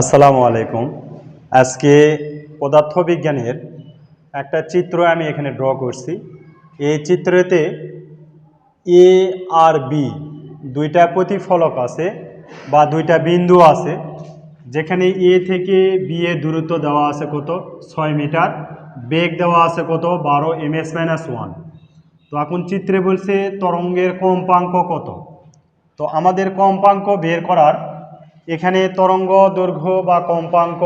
আসসালামু আলাইকুম। আজকে পদার্থবিজ্ঞানের একটা চিত্র আমি এখানে ড্র করছি। এই চিত্রতে এ আর বি দুইটা প্রতিফলক আছে বা দুইটা বিন্দু আছে। যেখানে এ থেকে বি এর দূরত্ব দেওয়া আছে কত? ছয় মিটার। বেগ দেওয়া আছে কত? বারো এম এস মাইনাস ওয়ান। তো এখন চিত্রে বলছে তরঙ্গের কম্পাঙ্ক কত? তো আমাদের কম্পাঙ্ক বের করার এখানে তরঙ্গ, দৈর্ঘ্য বা কম্পাঙ্ক,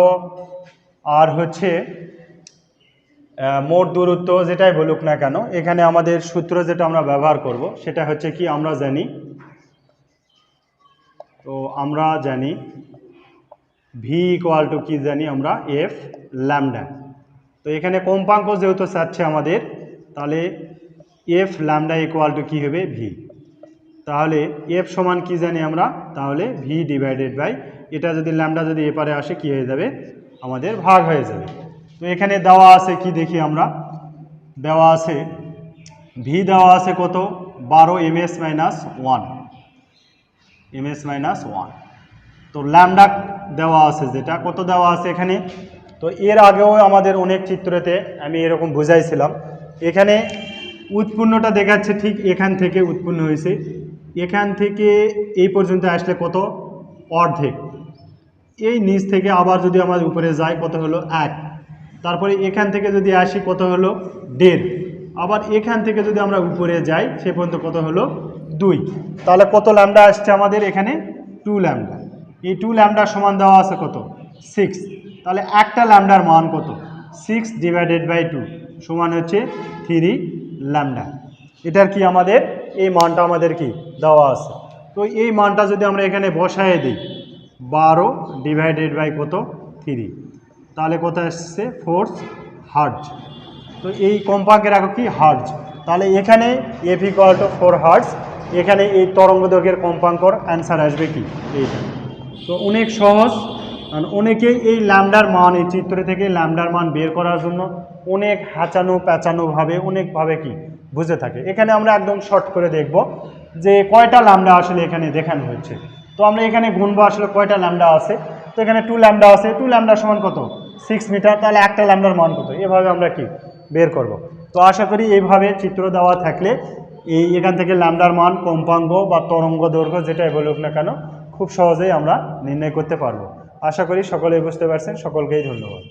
আর হচ্ছে মোট দূরত্ব যেটাই বলুক না কেন, এখানে আমাদের সূত্র যেটা আমরা ব্যবহার করব, সেটা হচ্ছে কি আমরা জানি, তো আমরা জানি ভি ইকুয়াল টু কি জানি আমরা? এফ ল্যামডা তো এখানে কম্পাঙ্ক যেহেতু চাচ্ছে আমাদের, তাহলে এফ ল্যামডা ইকুয়াল টু কী হবে? ভি তাহলে এফ সমান কি জানি আমরা? তাহলে ভি ডিভাইডেড বাই এটা যদি ল্যামডা যদি এপারে আসে কি হয়ে যাবে? আমাদের ভাগ হয়ে যাবে। তো এখানে দেওয়া আছে কি দেখি আমরা? দেওয়া আছে ভি দেওয়া আছে কত? বারো M S minus one M S minus one তো ল্যামডা দেওয়া আছে যেটা, কত দেওয়া আছে এখানে? তো এর আগেও আমাদের অনেক চিত্রতে আমি এরকম বুঝাইছিলাম। এখানে উৎপন্নটা দেখাচ্ছে ঠিক এখান থেকে উৎপন্ন হয়েছে। এখান থেকে এই পর্যন্ত আসলে কত? অর্ধেক। এই নিচ থেকে আবার যদি আমাদের উপরে যায়, কত হলো? এক। তারপরে এখান থেকে যদি আসি, কত হলো? দেড়। আবার এখান থেকে যদি আমরা উপরে যাই, সে পর্যন্ত কত হলো? দুই। তাহলে কত ল্যামডা আসছে আমাদের এখানে? টু ল্যামডা এই টু ল্যামডার সমান দেওয়া আছে কত? সিক্স তাহলে একটা ল্যামডার মান কত? সিক্স ডিভাইডেড বাই টু সমান হচ্ছে থ্রি ল্যামডা এটার কি আমাদের এই মানটা আমাদের কি? দেওয়া আছে। তো এই মানটা যদি আমরা এখানে বসায় দিই, বারো ডিভাইডেড বাই কত? থ্রি তাহলে কত আসছে? ফোর্স হার্জ তো এই কম্পাঙ্কের আগে কি? হার্জ তাহলে এখানে F equal to four hertz এখানে এই তরঙ্গ দৈর্ঘ্যের কম্পাঙ্কর অ্যান্সার আসবে কি? এইটা। তো অনেক সহজ। আর অনেকেই এই ল্যামডার মান, এই চিত্র থেকে ল্যামডার মান বের করার জন্য অনেক হাঁচানো প্যাঁচানোভাবে অনেকভাবে কি? বুঝে থাকে। এখানে আমরা একদম শর্ট করে দেখব যে কয়টা ল্যামডা আসলে এখানে দেখানো হচ্ছে তো আমরা এখানে গুনবো আসলে কয়টা ল্যামডা আছে। তো এখানে টু ল্যামডা আছে। টু ল্যামডা সমান কত? সিক্স মিটার তাহলে একটা ল্যামডার মান কত? এভাবে আমরা কি? বের করব। তো আশা করি এইভাবে চিত্র দেওয়া থাকলে এই এখান থেকে ল্যামডার মান কম্পাঙ্গ বা তরঙ্গ দৈর্ঘ্য যেটাই বলুক না কেন, খুব সহজেই আমরা নির্ণয় করতে পারব। আশা করি সকলেই বুঝতে পারছেন। সকলকেই ধন্যবাদ।